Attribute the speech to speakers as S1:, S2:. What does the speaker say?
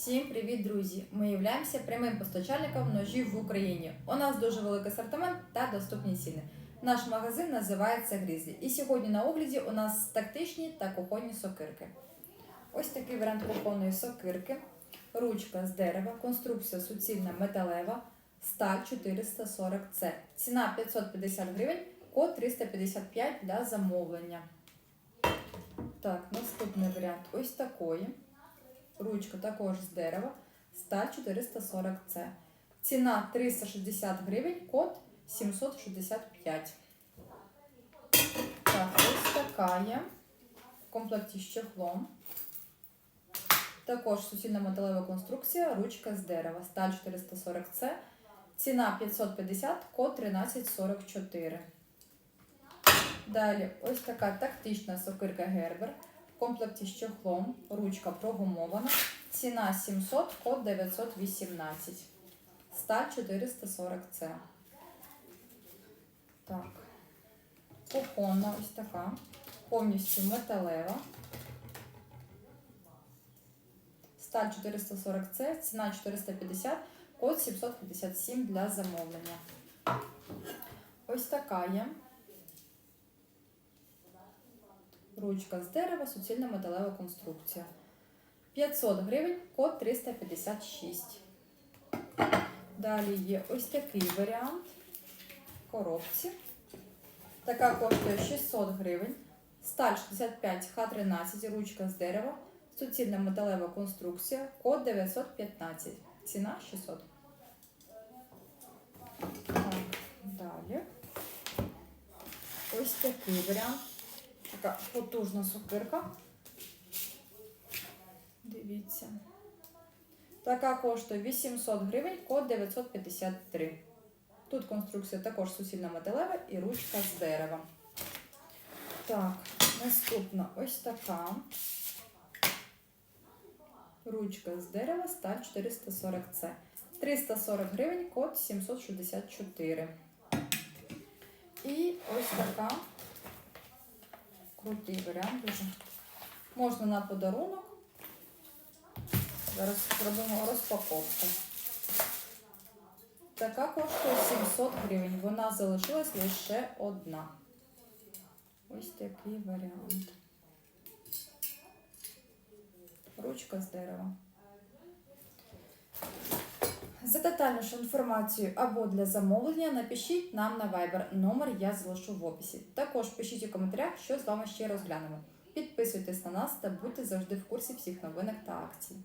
S1: Всім привіт, друзі! Ми являємося прямим постачальником ножів в Україні. У нас дуже великий асортимент та доступні ціни. Наш магазин називається Грізлі. І сьогодні на огляді у нас тактичні та кухонні сокирки. Ось такий варіант кухонної сокирки. Ручка з дерева, конструкція суцільна металева, сталь 440C. Ціна 550 гривень, код 355 для замовлення. Так, наступний варіант ось такої. Ручка також з дерева, сталь 440C. Ціна 360 гривень, код 765. Так, ось така є. В комплекті з чехлом. Також суцільна металева конструкція, ручка з дерева, сталь 440C. Ціна 550, код 1344. Далі ось така тактична сокирка Гербер. Комплекті з чохлом, ручка прогумована. Ціна 700, код 918. Сталь 440C. Так. Кухонна ось така. Повністю металева. Сталь 440C, ціна 450, код 757 для замовлення. Ось така є. Ручка з дерева, суцільна металева конструкція. 500 гривень, код 356. Далі є ось такий варіант коробці. Така коштує 600 гривень. Сталь 65 Х13, ручка з дерева, суцільна металева конструкція, код 915. Ціна 600. Так, далі. Ось такий варіант. Така потужна сокирка. Дивіться. Така коштує 800 гривень, код 953. Тут конструкція також суцільна металева і ручка з дерева. Так, наступна ось така. Ручка з дерева, сталь 440C. 340 гривень, код 764. І ось така. Крутий варіант дуже. Можна на подарунок. Зараз зробимо розпаковку. Така коштує 700 гривень. Вона залишилась лише одна. Ось такий варіант. Ручка з дерева. За детальнішу інформацію або для замовлення напишіть нам на Viber. Номер я залишу в описі. Також пишіть у коментарях, що з вами ще розглянемо. Підписуйтесь на нас та будьте завжди в курсі всіх новинок та акцій.